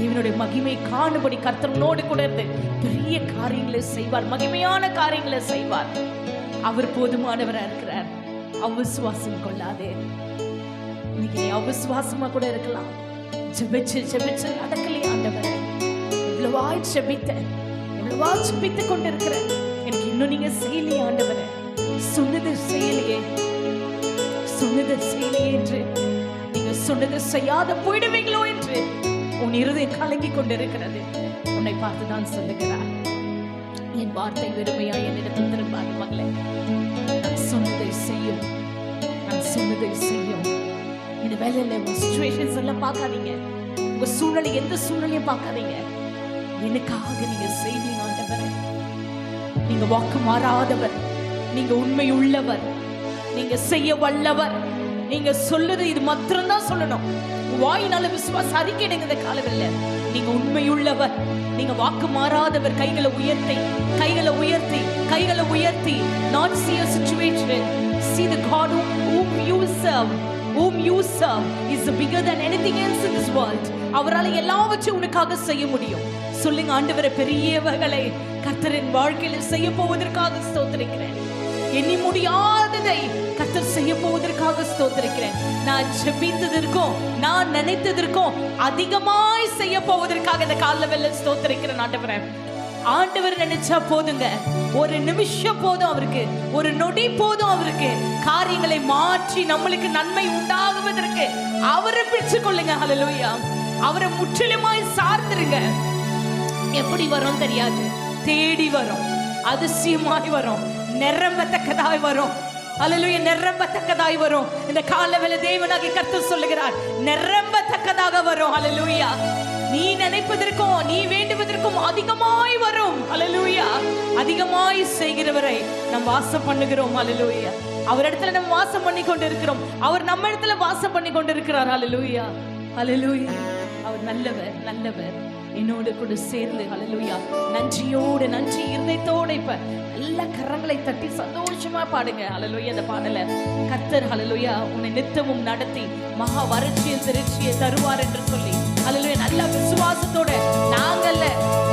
தேவனுடைய மகிமை காணும்படி கர்த்தனோடு கூட இருந்து பெரிய காரியங்களை செய்வார் மகிமையான காரியங்களை செய்வார். அவர் போதுமானவரா இருக்கிறார். அவிசுவாசம் கொள்ளாதே. இன்னைக்கு அவிசுவாசமா கூட இருக்கலாம். ஜெபிச்சு ஜெபிச்சு நடக்கலையே ஆண்டவர். இவ்வளவாய் ஜெபித்தேன் இவ்வளவா ஜெபித்து கொண்டிருக்கிறேன் எனக்கு இன்னும் நீங்க செய்யலையே ஆண்டவர். சொன்னது செய்யலையே. சொன்னது செய்யலையே என்று நீங்க சொன்னது செய்யாத போயிடுவீங்களோ என்று உன் இருதயம் கலங்கி கொண்டிருக்கிறது. உன்னை பார்த்து தான் சொல்லுகிறார் என் வார்த்தை வெறுமையா என்னிடத்தில் திரும்பாது மகளே. நான் சொன்னதை செய்யும். நான் சொன்னதை செய்யும். இந்த வேலையில உங்க சுச்சுவேஷன்ஸ் எல்லாம் பார்க்காதீங்க. உங்க சூழ்நிலை எந்த சூழ்நிலையும் பார்க்காதீங்க. எனக்காக நீங்க செய்வீங்க ஆண்டவர். நீங்க வாக்கு மாறாதவர். நீங்க உண்மை உள்ளவர். நீங்க செய்ய வல்லவர். நீங்க சொல்லுது இது மாத்திரம்தான் சொல்லணும். வாயினால விசுவாச அறிக்கைடுங்க இந்த இல்ல நீங்க உண்மையுள்ளவர். நீங்க வாக்கு மாறாதவர். கைகளை உயர்த்தி கைகளை உயர்த்தி கைகளை உயர்த்தி. Not see a situation. See the God whom, whom you serve whom you serve is bigger than anything else in this world. அவரால் எல்லாவற்றையும் உனக்காக செய்ய முடியும். சொல்லுங்க ஆண்டவரை பெரியவர்களை கர்த்தரின் வாழ்க்கையில் செய்ய போவதற்காக ஸ்தோத்திரிக்கிறேன். எண்ணி முடியாததை கத்தர் செய்ய போவதற்காக ஸ்தோத்திருக்கிறேன். நான் ஜெபித்ததற்கும் நான் நினைத்ததற்கும் அதிகமாய் செய்ய போவதற்காக இந்த கால வெள்ள ஸ்தோத்திருக்கிறேன் ஆண்டவரேன் ஆண்டவர் நினைச்சா போதுங்க. ஒரு நிமிஷம் போதும் அவருக்கு. ஒரு நொடி போதும் அவருக்கு. காரியங்களை மாற்றி நம்மளுக்கு நன்மை உண்டாகுவதற்கு அவரை பிடிச்சு கொள்ளுங்க ஹலலோயா அவரை முற்றிலுமாய் சார்ந்துருங்க. எப்படி வரும் தெரியாது. தேடி வரும். அதிசயமாய் வரும். நிரம்பத்தக்கதாய் வரும். அலலுய நிரம்பத்தக்கதாய் வரும். இந்த காலவேளை தேவனாகி கத்து சொல்லுகிறார் நிரம்பத்தக்கதாக வரும். அலலுயா நீ நினைப்பதற்கும் நீ வேண்டுவதற்கும் அதிகமாய் வரும். அலலுயா அதிகமாய் செய்கிறவரை நாம் வாசம் பண்ணுகிறோம். அலலுயா அவர் இடத்துல நம்ம வாசம் பண்ணி கொண்டு இருக்கிறோம் அவர் நம்ம இடத்துல வாசம் பண்ணி கொண்டு இருக்கிறார் அலலுயா அல்லேலூயா அவர் நல்லவர் நல்லவர். என்னோடு கூட சேர்ந்து ஹalleluya நன்றியோடு நன்றி இருதயத்தோட இப்ப நல்ல கரங்களை தட்டி சந்தோஷமா பாடுங்க அலலுயா அந்த பாடல. கத்தர் ஹalleluya உன்னை நித்தமும் நடத்தி மகா வறட்சியை திருச்சியை தருவார் என்று சொல்லி அலலுயா நல்ல விசுவாசத்தோட நாங்கல்ல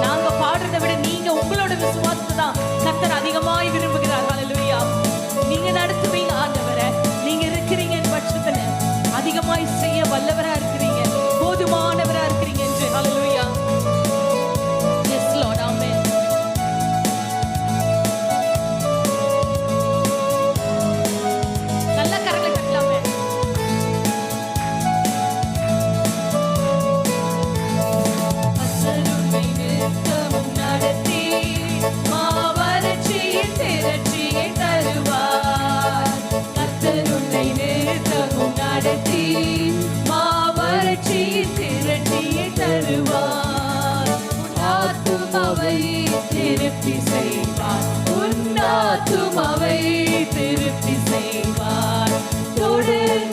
நாங்க பாடுறதை விட நீங்க உங்களோட விசுவாசத்தை தான் கத்தர் அதிகமாய் விரும்புகிறேன்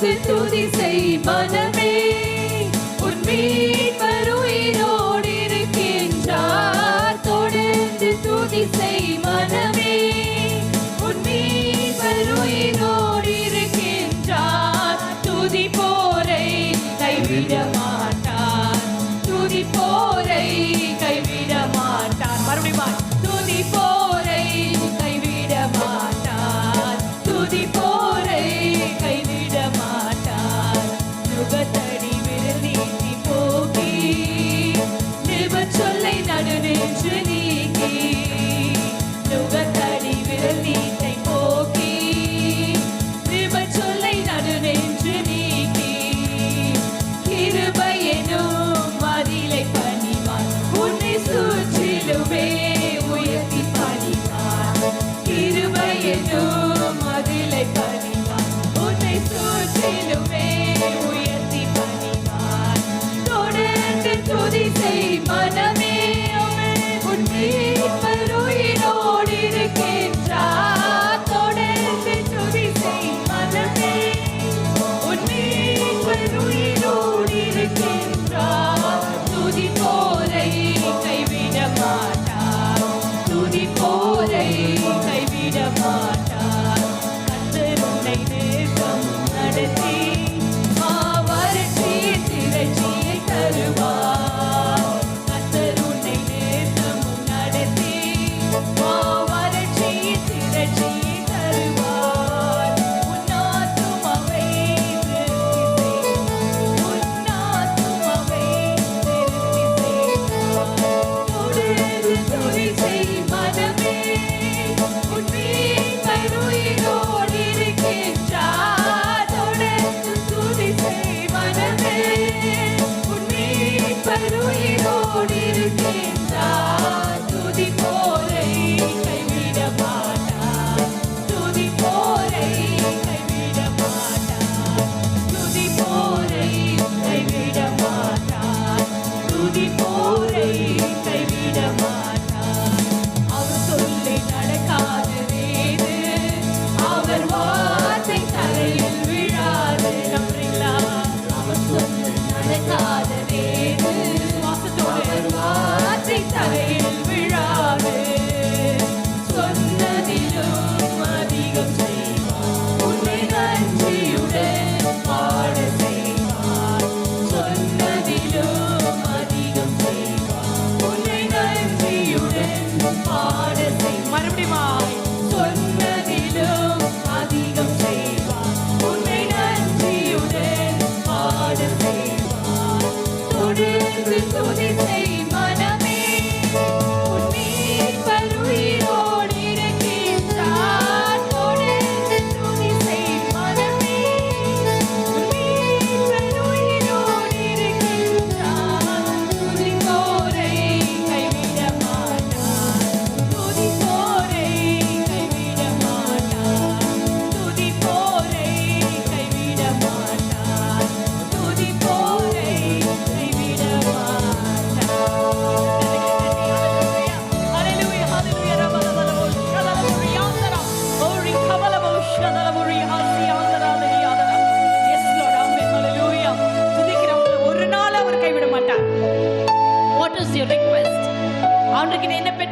போற்றி துதி செய் மனமே உன் மீட்பர் உயிரோடு இருக்கின்றார். தொடர்ந்து துதி செய் மனமே உன் மீட்பர் உயிரோடு இருக்கின்றார். துதி போரை கைவிட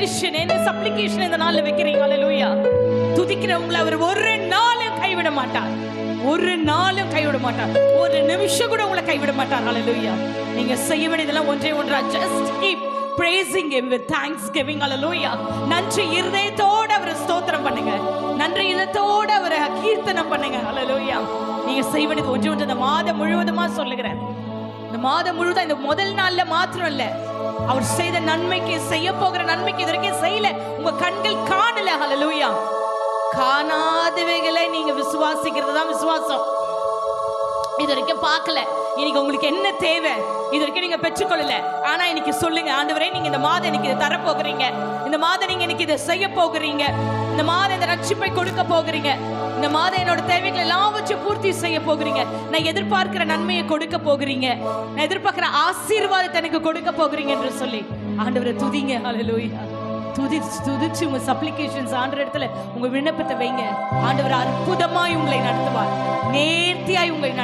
பெட்டிஷன் என்ன சப்ளிகேஷன் இந்த நாள்ல வைக்கிறீங்க. அலலூயா துதிக்கிறவங்களை அவர் ஒரு நாளும் கைவிட மாட்டார். ஒரு நாளும் கைவிட மாட்டார். ஒரு நிமிஷம் கூட உங்களை கைவிட மாட்டார். அலலூயா நீங்க செய்ய வேண்டியதெல்லாம் ஒன்றே ஒன்றா. Just keep praising with thanksgiving hallelujah நன்றி இருதயத்தோட அவரை ஸ்தோத்திரம் பண்ணுங்க. நன்றி இதத்தோட அவரை கீர்த்தனம் பண்ணுங்க. அலலூயா நீங்க செய்ய வேண்டியது ஒன்று ஒன்று. இந்த மாதம் முழுவதுமா சொல்லுகிறேன். இந்த மாதம் முழுவதும் இந்த முதல் நாள்ல மாத்திரம் இல்ல அவர் செய்த நன்மைக்கு செய்ய போகிற நன்மைக்கு இது வரைக்கும் செய்யல. உங்க கண்கள் காணல. ஹலலூயா காணாதவைகளை நீங்க விசுவாசிக்கிறது தான் விசுவாசம். இது வரைக்கும் பார்க்கல. இன்னைக்கு உங்களுக்கு என்ன தேவை? இது வரைக்கும் நீங்க பெற்றுக்கொள்ளல. ஆனா இன்னைக்கு சொல்லுங்க ஆண்டவரே நீங்க இந்த மாதம் எனக்கு இதை தர போகிறீங்க. இந்த மாதம் நீங்க எனக்கு இதை செய்ய போகிறீங்க. இந்த மாதம் இந்த ரட்சிப்பை கொடுக்க போகிறீங்க. இந்த மாதம் என்னோட தேவைகளை எல்லாம் வச்சு பூர்த்தி செய்ய போகிறீங்க. நான் எதிர்பார்க்கிற நன்மையை கொடுக்க போகிறீங்க. நான் எதிர்பார்க்கிற ஆசீர்வாதத்தை எனக்கு கொடுக்க போகிறீங்க என்று சொல்லி ஆண்டவரை துதிங்க. ஹalleluya துதிச்சு துதிச்சு உங்க சப்ளிகேஷன்ஸ் ஆண்ட இடத்துல உங்க விண்ணப்பத்தை வைங்க. ஆண்டவர் அற்புதமாய் உங்களை நடத்துவார். நேர்த்தியாய் உங்களை நடத்து